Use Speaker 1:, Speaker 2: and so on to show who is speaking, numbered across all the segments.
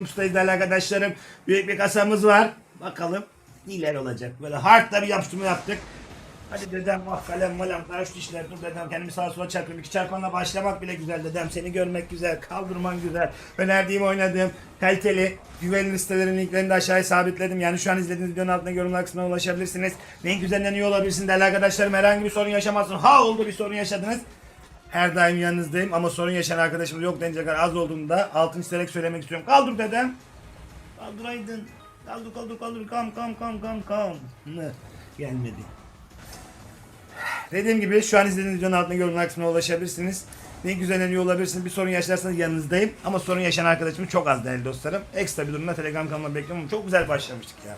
Speaker 1: Ustayız arkadaşlarım. Büyük bir kasamız var. Bakalım neler olacak. Böyle hard da bir yapıştırma yaptık. Hadi dedem bak kalem malem karış dişler dur dedem kendimi sağa sola çarpıyorum. İki çarpanla başlamak bile güzel dedem. Seni görmek güzel. Kaldırman güzel. Önerdiğim oynadığım kaliteli güvenilir sitelerin linklerini de aşağıya sabitledim. Yani şu an izlediğiniz videonun altında yorumlar kısmına ulaşabilirsiniz. Link üzerinden iyi olabilirsin değerli arkadaşlarım. Herhangi bir sorun yaşamazsın. Ha oldu bir sorun yaşadınız. Her daim yanınızdayım ama sorun yaşayan arkadaşımız yok denecek kadar az olduğunda altın çizerek söylemek istiyorum. Kaldır dedem. Kaldıraydın. Kaldır kaldır kaldır. Kam kam kam kam kam. Gelmedi. Dediğim gibi şu an izlediğiniz videonun altına yorumlar kısmına ulaşabilirsiniz. Ne güzel iyi olabilirsiniz. Bir sorun yaşarsanız yanınızdayım. Ama sorun yaşayan arkadaşımız çok az değerli dostlarım. Ekstra bir durumda Telegram kanalıma bekliyorum. Çok güzel başlamıştık ya.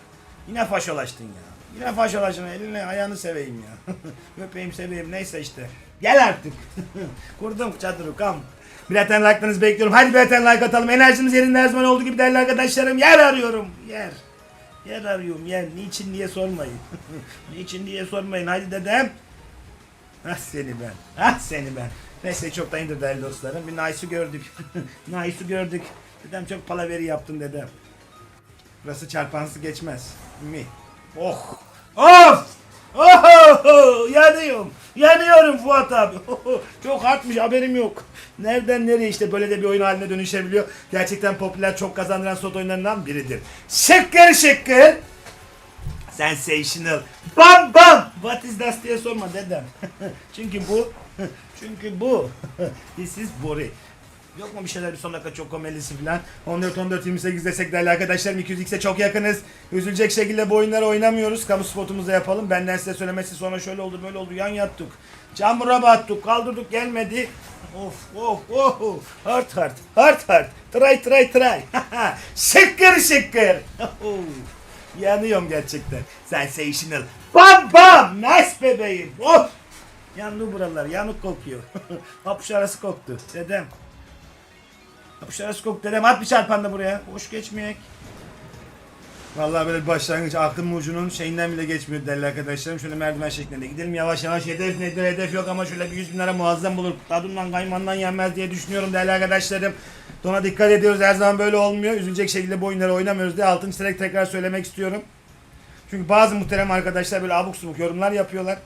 Speaker 1: Yine faşolaştın ya. Yine faşolaştın. Elini ayağını seveyim ya. Öpeyim seveyim neyse işte. Gel artık. Kurdum çadırı kam. Biletten like'larınızı bekliyorum. Hadi biletten like atalım. Enerjimiz yerinde her zaman olduğu gibi değerli arkadaşlarım. Yer arıyorum. Yer. Yer arıyorum yer. Niçin diye sormayın. Niçin diye sormayın. Hadi dedem. Ah seni ben. Ah seni ben. Neyse çok da indir değerli dostlarım. Bir Nice'ı gördük. Nice'ı gördük. Dedem çok palaveri yaptın dedem. Burası çarpansı geçmez. Mi? Oh! Of! Oh! Yanıyorum. Yanıyorum Fuat abi. çok artmış haberim yok. Nereden nereye işte böyle de bir oyun haline dönüşebiliyor. Gerçekten popüler çok kazandıran slot oyunlarından biridir. Şıkkır şıkkır. Sensational. Bam bam. What is that diye sorma dedem. çünkü bu. çünkü bu. This is Bori. Yok mu bir şeyler bir son dakika çok komelisi falan. 14 14 28 desek değerli arkadaşlarım 200x'e çok yakınız. Üzülecek şekilde bu oyunları oynamıyoruz. Kamu spotumuzu yapalım. Benden size söylemesi sonra şöyle oldu böyle oldu yan yattık. Çamura battık kaldırdık gelmedi. Of of of. Hard hard hard hard. Try try try. şıkkır şıkkır. Yanıyorum gerçekten. Sensational. Bam bam. Nice bebeğim. Oh. Yandı buralar. Yanık kokuyor. Papuç arası koktu. Dedem. Arası koktu. Dedem at bir çarpan da buraya. Boş geçmeyek. Vallahi böyle bir başlangıç aklım ucunun şeyinden bile geçmiyor değerli arkadaşlarım. Şöyle merdiven şeklinde gidelim yavaş yavaş. Hedef nedir hedef yok ama şöyle bir 100 bin lira muazzam bulur. Tadımdan kaymandan yenmez diye düşünüyorum değerli arkadaşlarım. Ona dikkat ediyoruz her zaman böyle olmuyor. Üzülecek şekilde bu oyunları oynamıyoruz diye altın çizerek tekrar söylemek istiyorum. Çünkü bazı muhterem arkadaşlar böyle abuk subuk yorumlar yapıyorlar.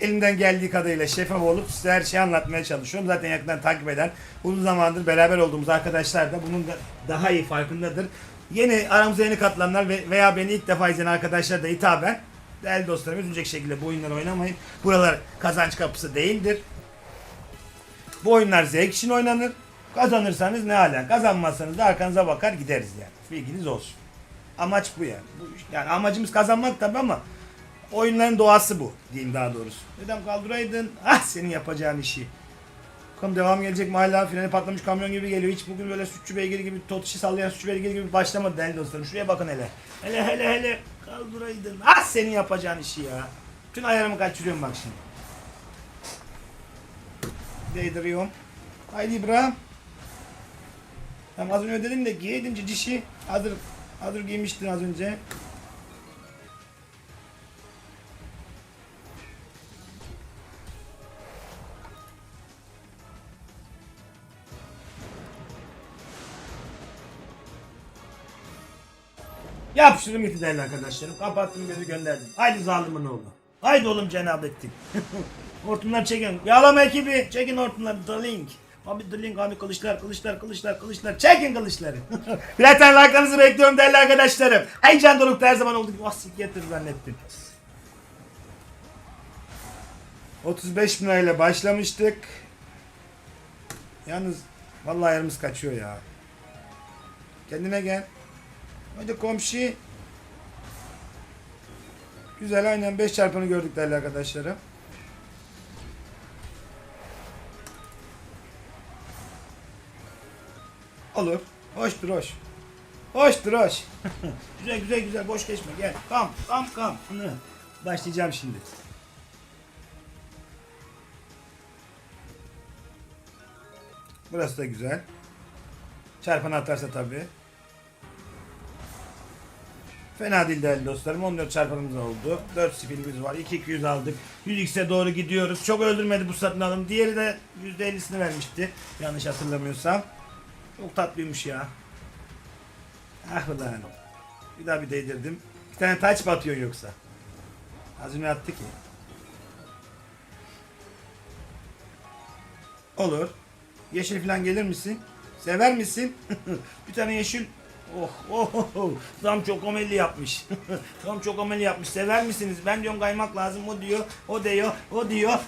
Speaker 1: Elimden geldiği kadarıyla şeffaf olup size her şeyi anlatmaya çalışıyorum. Zaten yakından takip eden, uzun zamandır beraber olduğumuz arkadaşlar da bunun da daha iyi farkındadır. Yeni aramıza yeni katılanlar ve veya beni ilk defa izleyen arkadaşlar da hitaben değerli dostlarım üzülecek şekilde bu oyunları oynamayın. Buralar kazanç kapısı değildir. Bu oyunlar zevk için oynanır. Kazanırsanız ne ala. Kazanmazsanız da arkanıza bakar gideriz yani. Bilginiz olsun. Amaç bu yani. Bu, yani amacımız kazanmak tabii ama oyunların doğası bu diyeyim daha doğrusu. Dedem kaldıraydın. Ah senin yapacağın işi. Bakalım devam gelecek mi hala freni patlamış kamyon gibi geliyor. Hiç bugün böyle sütçü beygir gibi tot işi sallayan sütçü beygir gibi başlamadı değerli dostlarım. Şuraya bakın hele. Hele hele hele. Kaldıraydın. Ah senin yapacağın işi ya. Bütün ayarımı kaçırıyorum bak şimdi. Değdiriyorum. Haydi İbrahim. Tamam az önce dedim de giyeydin cicişi. Hazır, hazır giymiştin az önce. Yapıştırdım gitti değerli arkadaşlarım. Kapattım gözü gönderdim. Haydi zalimin oğlu. Haydi oğlum cenabettin. hortumlar çekin. Yağlama ekibi. Çekin hortumları. The link. Abi the abi kılıçlar kılıçlar kılıçlar kılıçlar. Çekin kılıçları. Biletten like'larınızı bekliyorum değerli arkadaşlarım. Heyecan dorukta her zaman olduğu gibi. Ah siktir zannettim. 35 bin lirayla başlamıştık. Yalnız vallahi ayarımız kaçıyor ya. Kendine gel. Hadi komşu. Güzel aynen 5 çarpanı gördük değerli arkadaşlarım. Olur. Hoştur hoş. Hoştur hoş. güzel güzel güzel boş geçme gel. Kam kam kam. Başlayacağım şimdi. Burası da güzel. Çarpan atarsa tabii. Fena değil değerli dostlarım. 14 çarpanımız oldu. 4 spinimiz var. 2 aldık. 100x'e doğru gidiyoruz. Çok öldürmedi bu satın alım. Diğeri de %50'sini vermişti. Yanlış hatırlamıyorsam. Çok tatlıymış ya. Ah ulan. Bir daha bir değdirdim. Bir tane taç batıyor yoksa. Az önce attı ki. Olur. Yeşil falan gelir misin? Sever misin? bir tane yeşil. Oh, oh, oh, oh. Tam çok omeli yapmış. Tam çok omeli yapmış. Sever misiniz? Ben diyorum kaymak lazım. O diyor. O diyor. O diyor.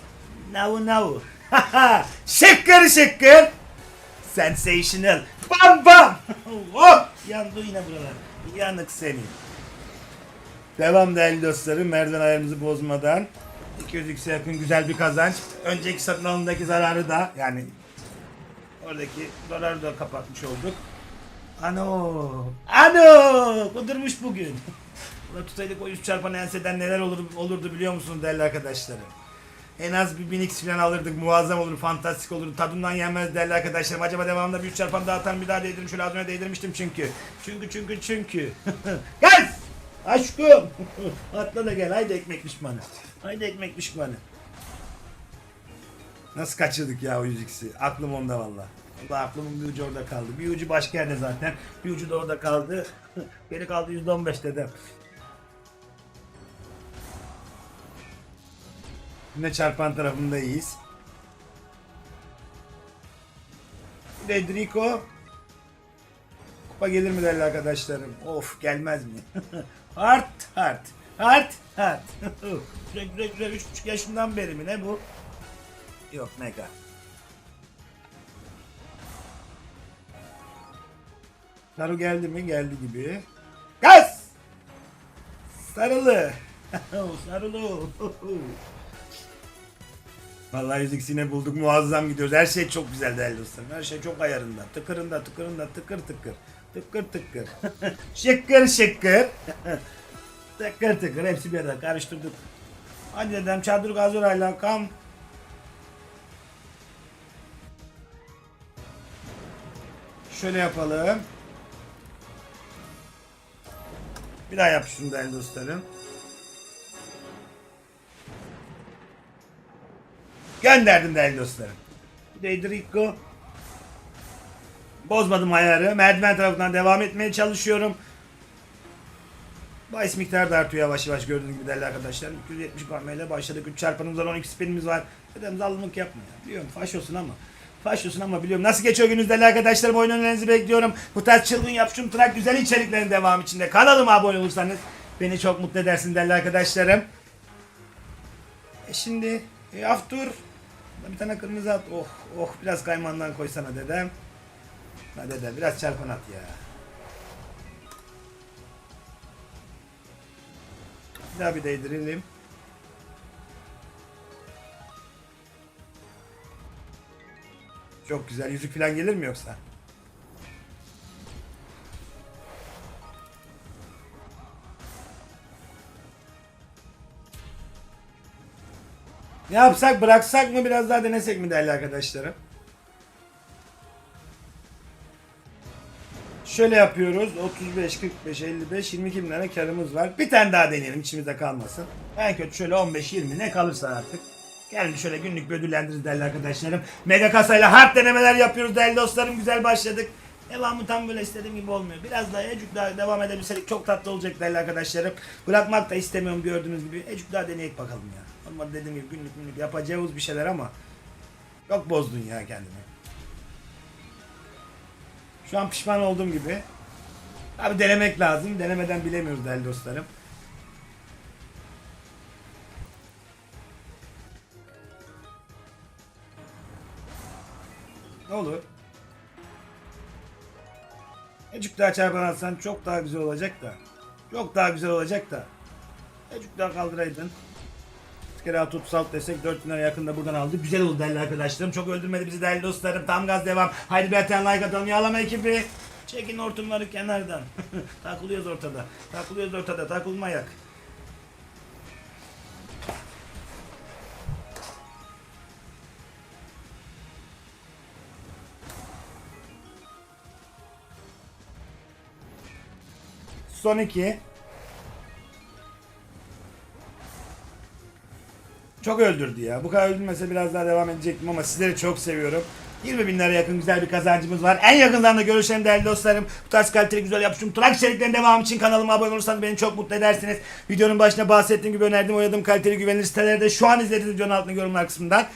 Speaker 1: Navu navu. şıkkır şıkkır. Sensational. Bam bam. oh, yandı yine buralar. Yanık senin. Devam değerli dostlarım. Merdiven ayarımızı bozmadan. 200x'e yakın güzel bir kazanç. Önceki satın alımdaki zararı da yani oradaki zararı da kapatmış olduk. Ano! Ano! Kudurmuş bugün. Ulan tutaydık o 100 çarpan enseden neler olur, olurdu biliyor musunuz değerli arkadaşlarım? En az bir 1000x falan alırdık. Muazzam olur, fantastik olur. Tadından yenmez değerli arkadaşlarım. Acaba devamında bir 3 çarpan daha atar bir daha değdirim. Şöyle az önce değdirmiştim çünkü. Çünkü çünkü çünkü. Gel! Aşkım! Atla da gel. Haydi ekmek pişmanı. Haydi ekmek pişmanı. Nasıl kaçırdık ya o 100x'i? Aklım onda valla. Valla aklımın bir ucu orada kaldı. Bir ucu başka yerde zaten. Bir ucu da orada kaldı. Geri kaldı %15 dedem. Yine çarpan tarafında iyiyiz. Dedrico. Kupa gelir mi değerli arkadaşlarım? Of gelmez mi? hard. güzel güzel güzel 3,5 yaşından beri mi ne bu? Yok mega. Saru geldi mi? Geldi gibi. Gaz! Sarılı. Sarılı. Vallahi yüzük yine bulduk muazzam gidiyoruz. Her şey çok güzel değerli dostlarım. Her şey çok ayarında. Tıkırında tıkırında tıkır tıkır. Tıkır tıkır. şıkkır şıkkır. tıkır tıkır. Hepsi bir arada karıştırdık. Hadi dedem çadır gazorayla kam. Şöyle yapalım. Bir daha yap şunu değerli dostlarım. Gönderdim değerli dostlarım. Deidrico. Bozmadım ayarı. Merdiven tarafından devam etmeye çalışıyorum. Bahis miktarı da artıyor yavaş yavaş gördüğünüz gibi değerli arkadaşlar. 270 ile başladık. 3 çarpanımız var 12 spinimiz var. Dedim zalımlık yapma ya. Biliyorum faş olsun ama. Faş olsun ama biliyorum. Nasıl geçiyor gününüz değerli arkadaşlarım? Oyun önerinizi bekliyorum. Bu tarz çılgın yapışım trak güzel içeriklerin devamı içinde. Kanalıma abone olursanız beni çok mutlu edersiniz değerli arkadaşlarım. E şimdi e, Aftur bir tane kırmızı at. Oh oh biraz kaymandan koysana dedem. Ha dedem biraz çarpan at ya. Bir daha bir değdirelim. Çok güzel. Yüzük falan gelir mi yoksa? Ne yapsak bıraksak mı biraz daha denesek mi değerli arkadaşlarım? Şöyle yapıyoruz. 35, 45, 55, 22 bin tane karımız var. Bir tane daha deneyelim içimizde kalmasın. En kötü şöyle 15, 20 ne kalırsa artık. Gelin şöyle günlük bir ödüllendiririz değerli arkadaşlarım. Mega kasayla hard denemeler yapıyoruz değerli dostlarım. Güzel başladık. Devamı tam böyle istediğim gibi olmuyor. Biraz daha ecük daha devam edebilsek çok tatlı olacak değerli arkadaşlarım. Bırakmak da istemiyorum gördüğünüz gibi. Ecük daha deneyek bakalım ya. Ama dediğim gibi günlük günlük yapacağımız bir şeyler ama çok bozdun ya kendini. Şu an pişman olduğum gibi. Abi denemek lazım. Denemeden bilemiyoruz değerli dostlarım. Olur? Ecük daha çarpan atsan çok daha güzel olacak da. Çok daha güzel olacak da. Ecük daha kaldıraydın. Kere at 36 desek 4 lira yakında buradan aldık. Güzel oldu değerli arkadaşlarım. Çok öldürmedi bizi değerli dostlarım. Tam gaz devam. Haydi bir tane like atalım. Yağlama ekibi. Çekin hortumları kenardan. takılıyoruz ortada. Takılıyoruz ortada. Takılmayak. Son iki. Çok öldürdü ya. Bu kadar öldürmese biraz daha devam edecektim ama sizleri çok seviyorum. 20 bin lira yakın güzel bir kazancımız var. En yakın zamanda görüşelim değerli dostlarım. Bu tarz kaliteli güzel yapışım Trak içeriklerin devamı için kanalıma abone olursanız beni çok mutlu edersiniz. Videonun başında bahsettiğim gibi önerdiğim oynadığım kaliteli güvenilir sitelerde şu an izlediğiniz videonun altında yorumlar kısmından